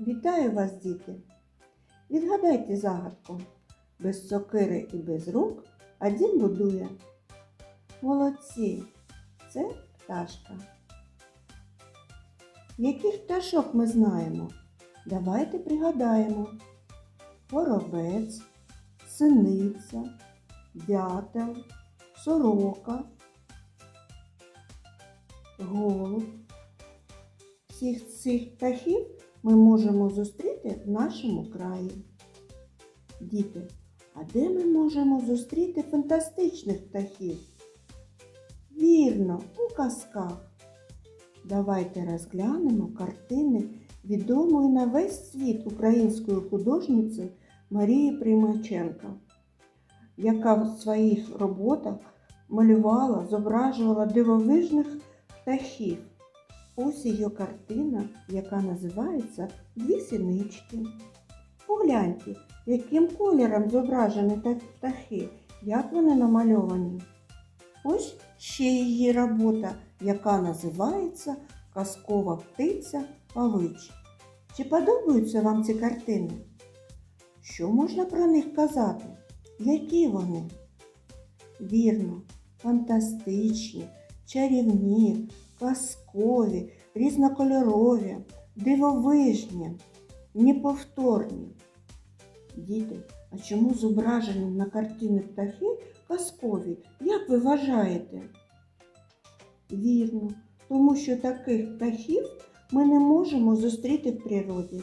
Вітаю вас, діти! Відгадайте загадку. Без сокири і без рук, а будує. Молодці, це пташка. Яких пташок ми знаємо? Давайте пригадаємо. Воробець, синиця, дятел, сорока, голуб. Всіх цих птахів ми можемо зустріти в нашому краї. Діти, а де ми можемо зустріти фантастичних птахів? Вірно, у казках. Давайте розглянемо картини відомої на весь світ української художниці Марії Примаченко, яка в своїх роботах малювала, зображувала дивовижних птахів. Ось її картина, яка називається Дві синички. Погляньте, яким кольором зображені птахи, як вони намальовані. Ось ще її робота, яка називається Казкова птиця Павич. Чи подобаються вам ці картини? Що можна про них казати? Які вони? Вірно, фантастичні, чарівні, казкові, різнокольорові, дивовижні, неповторні. Діти, а чому зображені на картини птахи казкові? Як ви вважаєте? Вірно, тому що таких птахів ми не можемо зустріти в природі.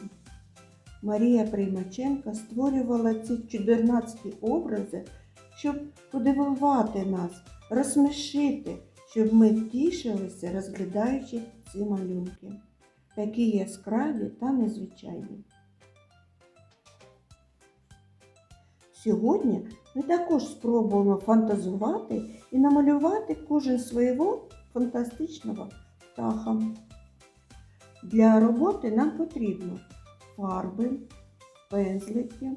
Марія Приймаченка створювала ці чудернацькі образи, щоб подивувати нас, розсмішити, щоб ми тішилися, розглядаючи ці малюнки, такі яскраві та незвичайні. Сьогодні ми також спробуємо фантазувати і намалювати кожен свого фантастичного птаха. Для роботи нам потрібно фарби, пензлики,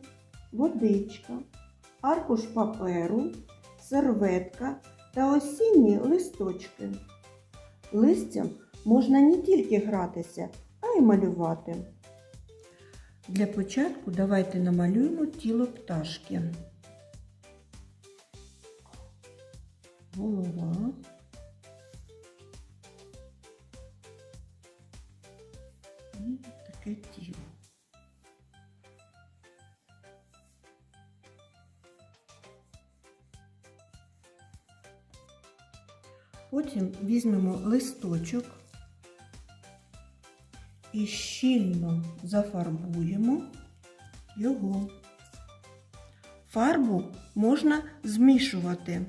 водичка, аркуш паперу, серветка та осінні листочки. Листям можна не тільки гратися, а й малювати. Для початку давайте намалюємо тіло пташки. Голова. І таке тіло. Потім візьмемо листочок і щільно зафарбуємо його. Фарбу можна змішувати.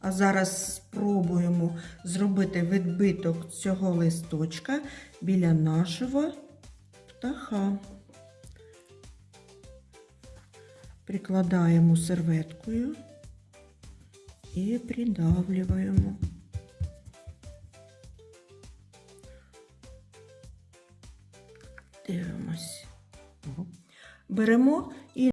А зараз спробуємо зробити відбиток цього листочка біля нашого птаха. Прикладаємо серветкою і придавлюємо. Дивимось. Беремо і